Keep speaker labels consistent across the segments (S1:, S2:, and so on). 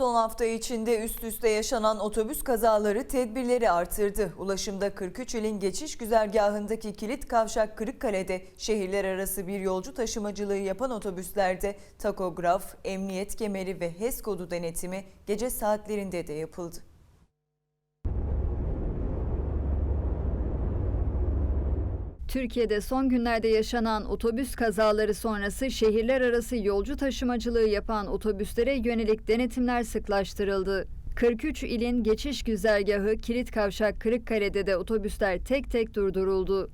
S1: Son hafta içinde üst üste yaşanan otobüs kazaları tedbirleri artırdı. Ulaşımda 43 ilin geçiş güzergahındaki kilit kavşak Kırıkkale'de şehirler arası bir yolcu taşımacılığı yapan otobüslerde takograf, emniyet kemeri ve HES kodu denetimi gece saatlerinde de yapıldı.
S2: Türkiye'de son günlerde yaşanan otobüs kazaları sonrası şehirler arası yolcu taşımacılığı yapan otobüslere yönelik denetimler sıklaştırıldı. 43 ilin geçiş güzergahı Kilit Kavşak Kırıkkale'de de otobüsler tek tek durduruldu.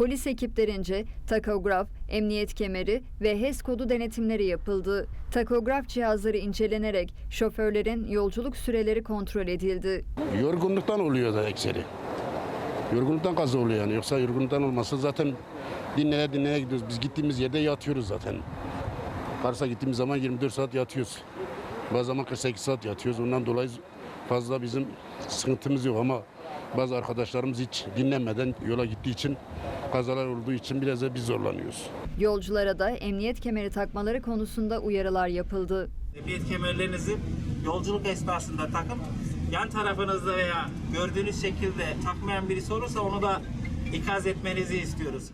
S2: Polis ekiplerince takograf, emniyet kemeri ve HES kodu denetimleri yapıldı. Takograf cihazları incelenerek şoförlerin yolculuk süreleri kontrol edildi.
S3: Yorgunluktan oluyor da ekseri. Yorgunluktan kaza oluyor yani. Yoksa yorgunluktan olmasa zaten dinleye dinleye gidiyoruz. Biz gittiğimiz yerde yatıyoruz zaten. Kars'a gittiğimiz zaman 24 saat yatıyoruz. Bazı zaman 48 saat yatıyoruz. Ondan dolayı fazla bizim sıkıntımız yok ama bazı arkadaşlarımız hiç dinlenmeden yola gittiği için kazalar olduğu için biraz da biz zorlanıyoruz.
S2: Yolculara da emniyet kemeri takmaları konusunda uyarılar yapıldı.
S4: Emniyet kemerlerinizi yolculuk esnasında takın. Yan tarafınızda veya gördüğünüz şekilde takmayan birisi olursa onu da ikaz etmenizi istiyoruz.